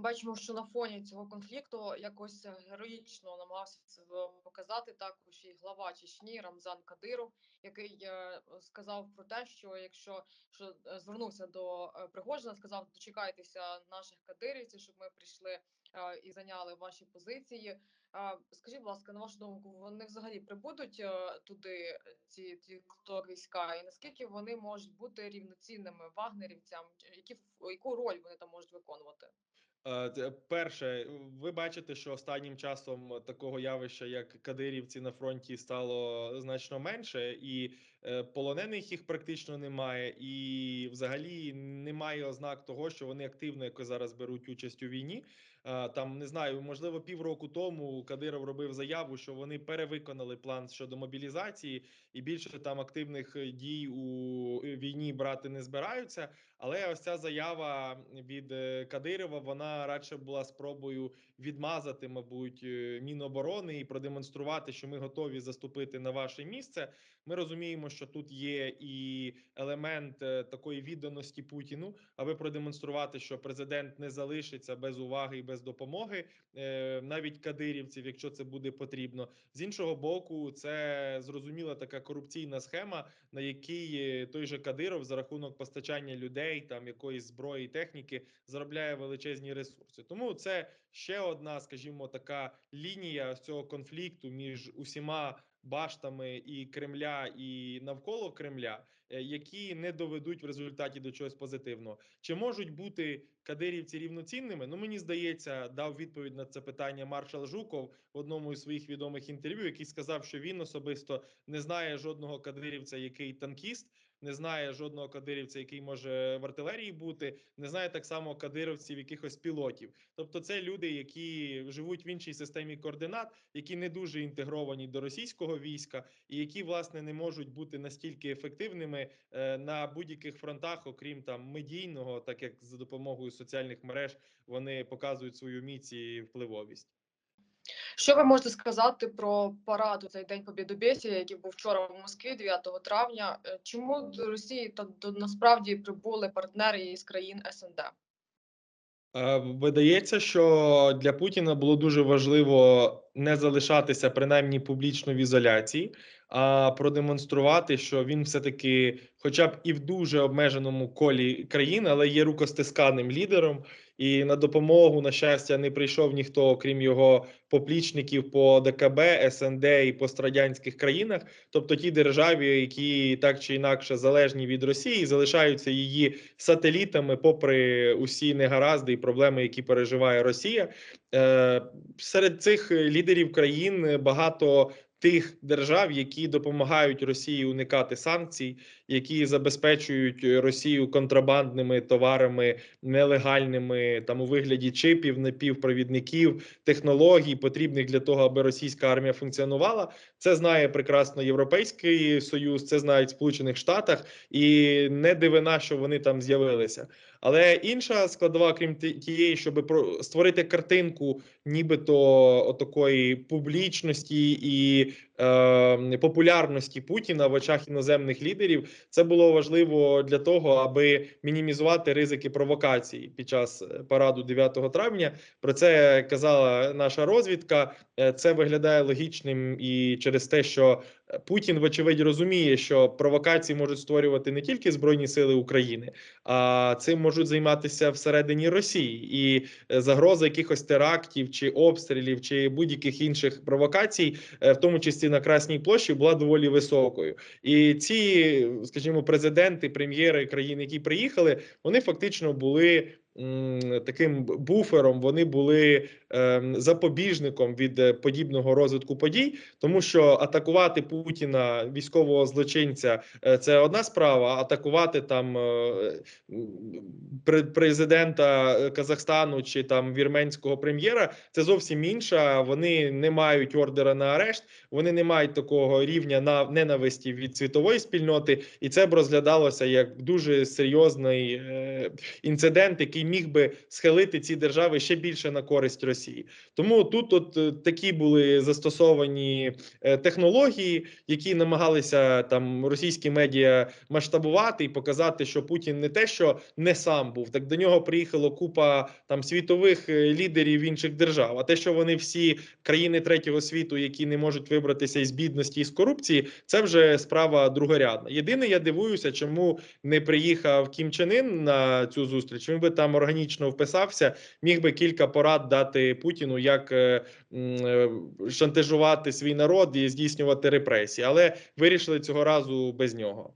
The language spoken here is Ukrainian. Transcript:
Бачимо, що на фоні цього конфлікту якось е, героїчно намагався показати також і глава Чечні Рамзан Кадиров, який е, сказав про те, що якщо що е, звернувся до Пригожина, сказав, дочекайтеся наших кадирівців, щоб ми прийшли і зайняли ваші позиції. Скажіть, будь ласка, на вашу думку, вони взагалі прибудуть туди ці ті хто війська, і наскільки вони можуть бути рівноцінними вагнерівцям? Які яку роль вони там можуть виконувати? Е, Перше, ви бачите, що останнім часом такого явища, як кадирівці на фронті, стало значно менше, і е, полонених їх практично немає, і взагалі немає ознак того, що вони активно якось зараз беруть участь у війні. Е, Там не знаю, можливо, півроку тому Кадиров робив заяву, що вони перевиконали план щодо мобілізації, і більше там активних е, дій у війні брати не збираються. Але ось ця заява від е, Кадирова вона радше була спробою відмазати, мабуть, е, Міноборони і продемонструвати, що ми готові заступити на ваше місце. Ми розуміємо, що тут є і елемент е, такої відданості Путіну, аби продемонструвати, що президент не залишиться без уваги і без допомоги, е, навіть кадирівців, якщо це буде потрібно. З іншого боку, це зрозуміла така корупційна схема, на якій е, той же Кадиров за рахунок постачання людей, там якоїсь зброї техніки заробляє величезні ресурси. Тому це ще одна, скажімо, така лінія цього конфлікту між усіма баштами і Кремля, і навколо Кремля, е, які не доведуть в результаті до чогось позитивного. Чи можуть бути кадирівці рівноцінними? Ну мені здається, дав відповідь на це питання маршал Жуков в одному із своїх відомих інтерв'ю, який сказав, що він особисто не знає жодного кадирівця, який танкіст. Не знає жодного кадирівця, який може в артилерії бути, не знає так само кадировців, якихось пілотів. Тобто, це люди, які живуть в іншій системі координат, які не дуже інтегровані до російського війська, і які власне не можуть бути настільки ефективними е, на будь-яких фронтах, окрім там медійного, так як за допомогою соціальних мереж вони показують свою міць і впливовість. Що ви можете сказати про парад у цей день Побєдобєсія, який був вчора в Москві, 9 травня? Е, Чому до Росії та до насправді прибули партнери із країн СНД? Е, Видається, що для Путіна було дуже важливо не залишатися принаймні публічно в ізоляції, а продемонструвати, що він все-таки, хоча б і в дуже обмеженому колі країн, але є рукостисканим лідером. І на допомогу, на щастя, не прийшов ніхто, окрім його поплічників по ДКБ, СНД і пострадянських країнах, тобто ті державі, які так чи інакше залежні від Росії, залишаються її сателітами, попри усі негаразди і проблеми, які переживає Росія. Е, Серед цих лідерів країн багато тих держав, які допомагають Росії уникати санкцій, які забезпечують Росію контрабандними товарами нелегальними, там у вигляді чипів, напівпровідників, технологій, потрібних для того, аби російська армія функціонувала. Це знає прекрасно Європейський Союз, це знають в Сполучених Штатах, і не дивина, що вони там з'явилися. Але інша складова, крім тієї, щоб створити картинку, нібито отакої публічності і Oui. Е, популярності Путіна в очах іноземних лідерів, це було важливо для того, аби мінімізувати ризики провокації під час е, параду 9 травня. Про це казала наша розвідка. Е, Це виглядає логічним і через те, що е, Путін, вочевидь, розуміє, що провокації можуть створювати не тільки збройні сили України, а цим можуть займатися всередині Росії, і загроза якихось терактів чи обстрілів, чи будь-яких інших провокацій, в тому числі на Красній площі, була доволі високою. І ці, скажімо, президенти, прем'єри країн, які приїхали, вони фактично були. Таким буфером вони були ем, запобіжником від е, подібного розвитку подій, тому що атакувати Путіна, військового злочинця, е, це одна справа. Атакувати там е, президента Казахстану чи там вірменського прем'єра це зовсім інша. Вони не мають ордера на арешт, вони не мають такого рівня на ненависті від світової спільноти, і це б розглядалося як дуже серйозний інцидент, який міг би схилити ці держави ще більше на користь Росії. Тому тут от е, такі були застосовані е, технології, які намагалися там російські медіа масштабувати і показати, що Путін не те, що не сам був, так до нього приїхало купа там світових е, лідерів інших держав. А те, що вони всі країни третього світу, які не можуть вибратися із бідності і з корупції, це вже справа другорядна. Єдине, я дивуюся, чому не приїхав Кім Чен Ін на цю зустріч. Він би там органічно вписався, міг би кілька порад дати Путіну, як е, е, шантажувати свій народ і здійснювати репресії, але вирішили цього разу без нього.